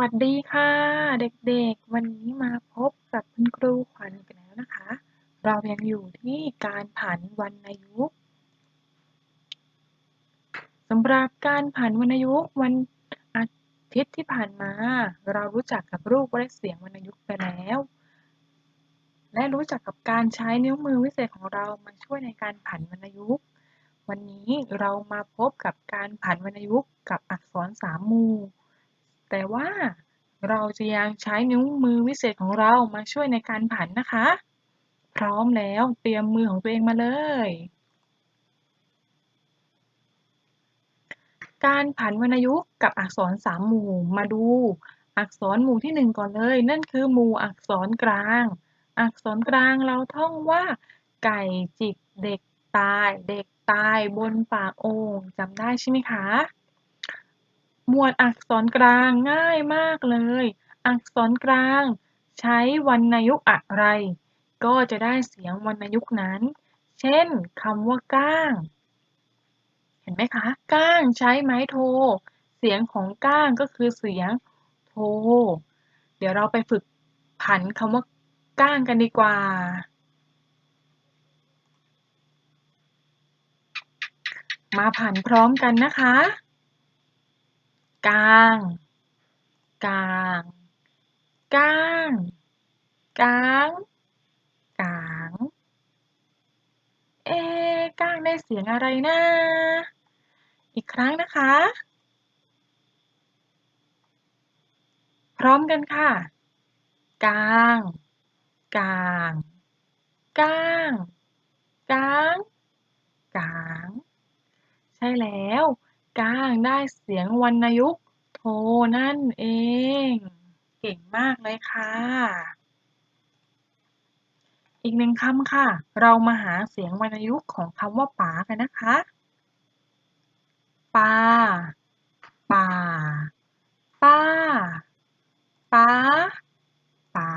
วัสดีค่ะ เด็กๆ วันนี้มาพบกับคุณครูขวัญกันแล้วนะคะ เรายังอยู่ที่การผันวรรณยุกต์สำหรับการผันวรรณยุกต์วันอาทิตย์ที่ผ่านมา เรารู้จักกับรูปและเสียงวรรณยุกต์ไปแล้ว และรู้จักกับการใช้นิ้วมือวิเศษของเรามาช่วยในการผันวรรณยุกต์วันนี้เรามาพบกับการผันวรรณยุกต์กับอักษรสามมู แต่ว่าเราจะยังใช้นิ้วมือวิเศษของเรามาช่วยในการผันนะคะ พร้อมแล้วเตรียมมือของตัวเองมาเลย การผันวรรณยุกต์กับอักษรสามหมู่มาดู อักษรหมู่ที่หนึ่งก่อนเลย นั่นคือหมู่อักษรกลาง อักษรกลางเราท่องว่า ไก่จิกเด็กตาย เด็กตายบนปากโอ่งจำได้ใช่ไหมคะ หมวดอักษรกลางง่ายมากเลย อักษรกลางใช้วรรณยุกต์อะไร ก็จะได้เสียงวรรณยุกต์นั้น เช่นคำว่าก้าง เห็นไหมคะ ก้างใช้ไม้โท เสียงของก้างก็คือเสียงโท เดี๋ยวเราไปฝึกผันคำว่าก้างกันดีกว่ามาผันพร้อมกันนะคะ กลาง กลาง ก้างกาง กาง เอ๊ก้างได้เสียงอะไรนะ อีกครั้งนะคะ พร้อมกันค่ะ กลาง กลาง ก้างกาง กาง ใช่แล้ว ก้างได้เสียงวรรณยุกต์โทนั่นเอง เก่งมากเลยค่ะ อีกหนึ่งคำค่ะ เรามาหาเสียงวรรณยุกต์ของคำว่าป๋ากันนะคะปาป่าป้าป้าป๋า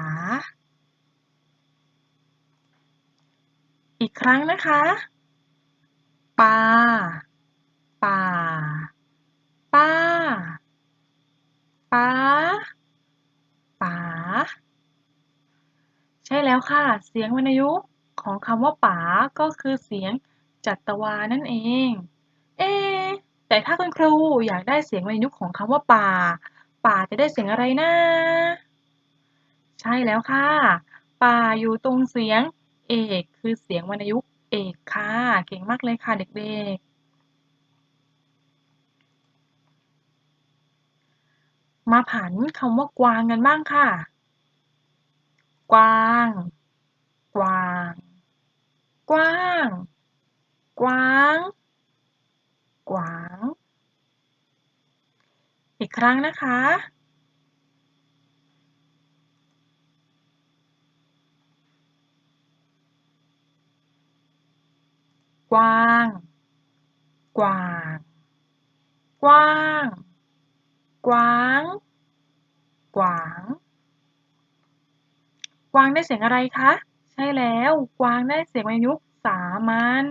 อีกครั้งนะคะปา ป่า ป้าป้าป๋า ใช่แล้วค่ะ เสียงวรรณยุกต์ของคำว่าป๋าก็คือเสียงจัตวานั่นเอง เอ๊แต่ถ้าคุณครูอยากได้เสียงวรรณยุกต์ของคำว่าป่า ป่าจะได้เสียงอะไรนะ ใช่แล้วค่ะ ป่าอยู่ตรงเสียงเอกคือเสียงวรรณยุกต์เอกค่ะ เก่งมากเลยค่ะเด็กๆ มาผันคำว่ากวางกันบ้างค่ะ กวาง กวาง กว้าง กวาง กวาง อีกครั้งนะคะ กวาง กวาง กว้าง กวาง กวาง กวางได้เสียงอะไรคะ ใช่แล้ว กวางได้เสียงวรรณยุกต์สามัญ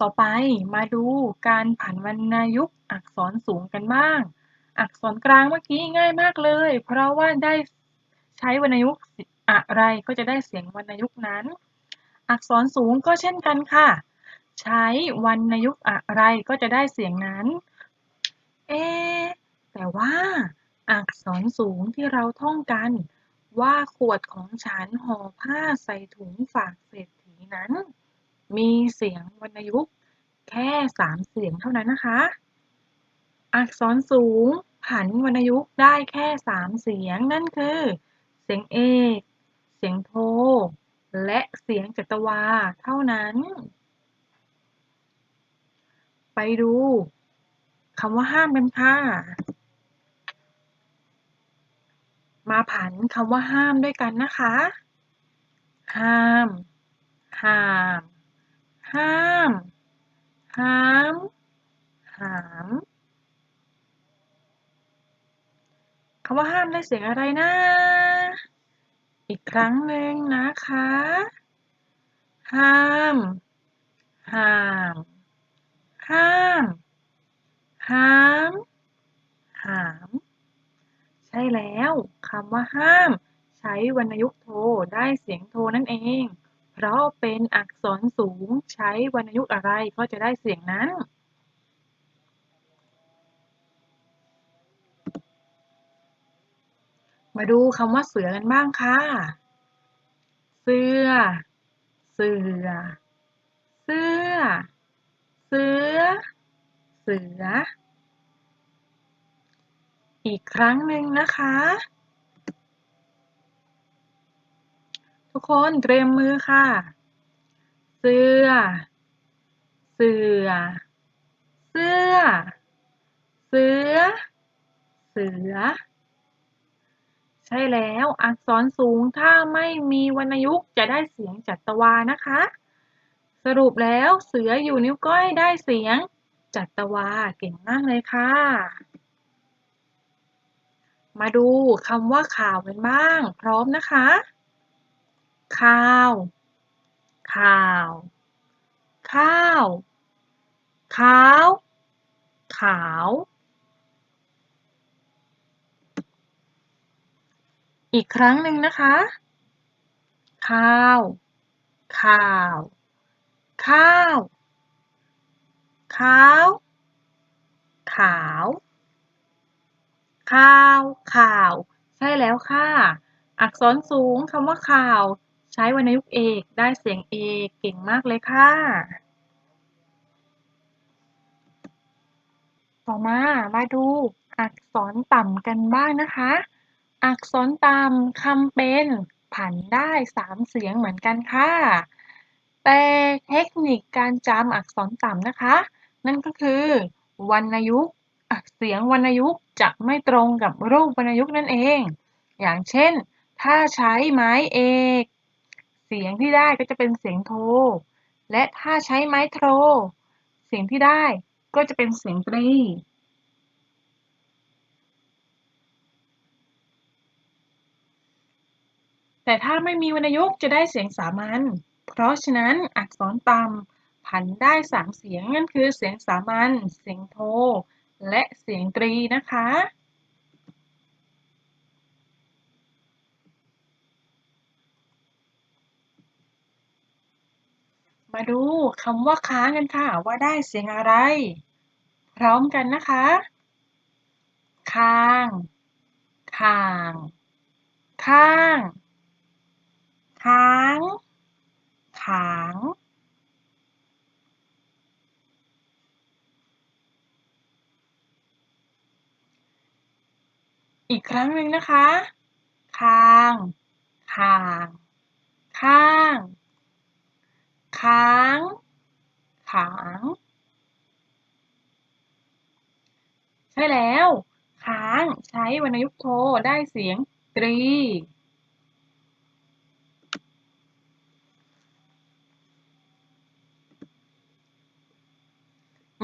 ต่อไปมาดูการผันวรรณยุกต์อักษรสูงกันบ้าง อักษรกลางเมื่อกี้ง่ายมากเลย เพราะว่าได้ใช้วรรณยุกต์อะไรก็จะได้เสียงวรรณยุกต์นั้น อักษรสูงก็เช่นกันค่ะ ใช้วรรณยุกต์อะไรก็จะได้เสียงนั้น เอ๊แต่ว่าอักษรสูงที่เราท่องกัน ว่าขวดของฉันห่อผ้าใส่ถุงฝากเศรษฐีนั้น มีเสียงวรรณยุกต์แค่สามเสียงเท่านั้นนะคะ อักษรสูงผันวรรณยุกต์ได้แค่สามเสียงนั่นคือ เสียงเอก เสียงโท และเสียงจัตวาเท่านั้น ไปดูคำว่าห้ามกันค่ะ มาผันคำว่าห้ามด้วยกันนะคะ ห้าม ห้าม ห้าม ห้าม หามคำว่าห้ามได้เสียงอะไรนะ อีกครั้งหนึ่งนะคะ ห้าม ห้าม ห้าม ห้าม หาม ใช่แล้วคำว่าห้าม ใช้วรรณยุกต์โทได้เสียงโทนั่นเอง เพราะเป็นอักษรสูงใช้วรรณยุกต์อะไรก็จะได้เสียงนั้นมาดูคำว่าเสือกันบ้างค่ะ เสือเสือ เสือ สือ เสือ อีกครั้งหนึ่งนะคะ ทุกคนเตรียมมือค่ะ เสือ เสือ เสื้อ เสือ เสือ ใช่แล้วอักษรสูงถ้าไม่มีวรรณยุกต์จะได้เสียงจัตวานะคะ สรุปแล้วเสืออยู่นิ้วก้อยได้เสียงจัตวาเก่งมากเลยค่ะ มาดูคำว่าข่าวกันบ้าง พร้อมนะคะ ข่าว ข่าว ข้าวขาวขาว อีกครั้งหนึ่งนะคะ ข้าวข่าว ข้าว ขาวขาวข่าว ข่าว ใช่แล้วค่ะ อักษรสูงคำว่าข่าว ใช้วรรณยุกต์เอกได้เสียงเอกเก่งมากเลยค่ะ ต่อมามาดูอักษรต่ำกันบ้างนะคะ อักษรต่ำคำเป็นผันได้สามเสียงเหมือนกันค่ะ แต่เทคนิคการจำอักษรต่ำนะคะ นั่นก็คือวรรณยุกต์เสียงวรรณยุกต์จะไม่ตรงกับรูปวรรณยุกต์นั่นเอง อย่างเช่น ถ้าใช้ไม้เอก เสียงที่ได้ก็จะเป็นเสียงโท และถ้าใช้ไม้โทรเสียงที่ได้ก็จะเป็นเสียงตรีแต่ถ้าไม่มีวรรณยุกต์จะได้เสียงสามัญ เพราะฉะนั้นอักษรต่ำผันได้สามเสียงนั่นคือเสียงสามัญ เสียงโท และเสียงตรีนะคะ มาดูคำว่าค้างกันค่ะว่าได้เสียงอะไร พร้อมกันนะคะ ค้างข่าง ข้าง ค้าง ขางอีกครั้งหนึ่งนะคะค้างขาง ข้าง ค้าง ขาง ใช่แล้ว ค้างใช้วรรณยุกต์โทได้เสียงตรี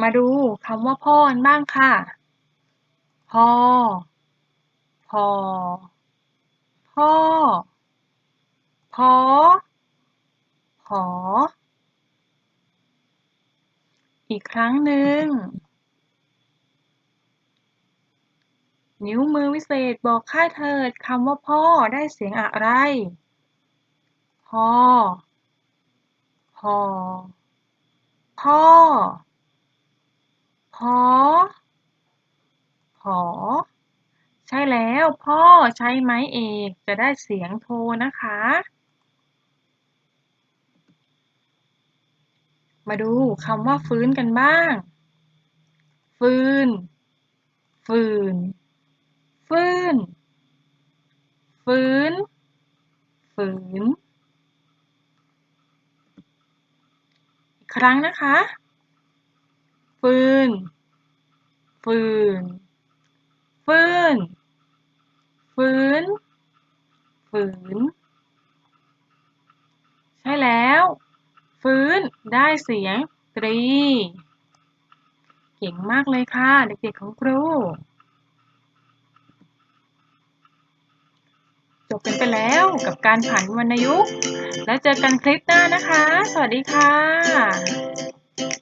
มาดูคำว่าพ่อกันบ้างค่ะ พ่อ พ่อ พ่อ พอหออีกครั้งหนึ่ง นิ้วมือวิเศษบอกข้าเถิดคำว่าพ่อได้เสียงอะไร พ่อ พ่อ พ่อ พอหอใช่แล้วพ่อใช้ไม้เอกจะได้เสียงโทนะคะ มาดูคำว่าฟื้นกันบ้าง ฟื้น ฟื้น ฟื้น ฟื้นฝืนอีกครั้งนะคะ ฟืน ฟืน ฟื้นฟื้นฝืน ใช่แล้ว ฟื้น ได้เสียงตรี เก่งมากเลยค่ะ เด็กๆของครู จบกันไปแล้วกับการผันวรรณยุกต์ แล้วเจอกันคลิปหน้านะคะ สวัสดีค่ะ